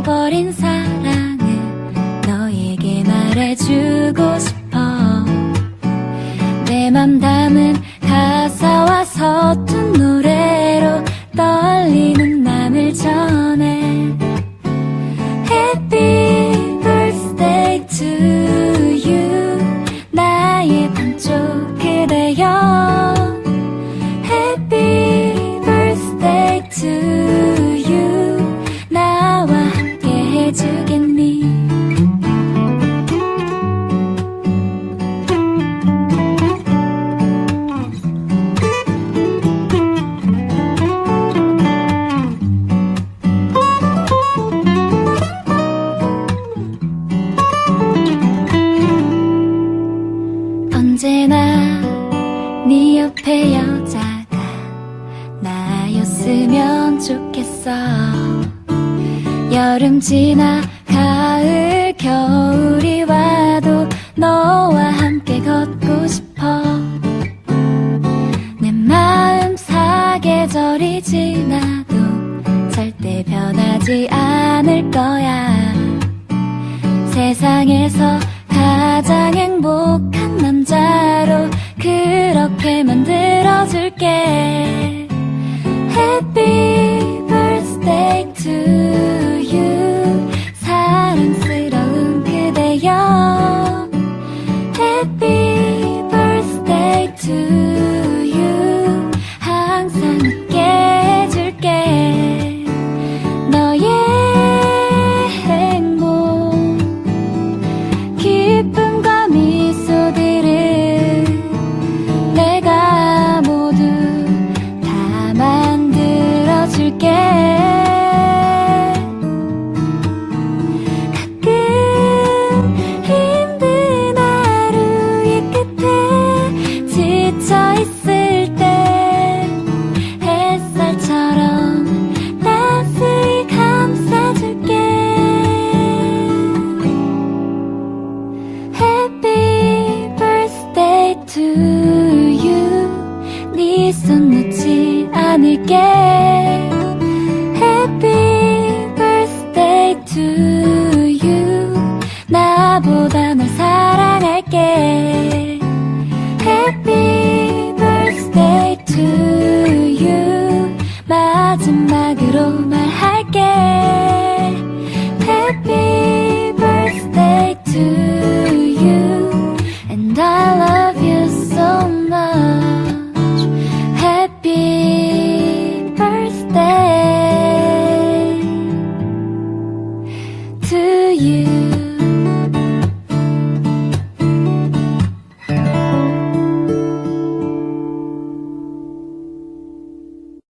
잃어버린 사랑을 너에게 말해주고 싶어 좋겠어. 여름 지나 가을 겨울이 와도 너와 함께 걷고 싶어. 내 마음 사계절이 지나도 절대 변하지 않을 거야. 세상에서 가장 행복한 남자로 그렇게 만들어줄게. 햇빛 to 눈으로만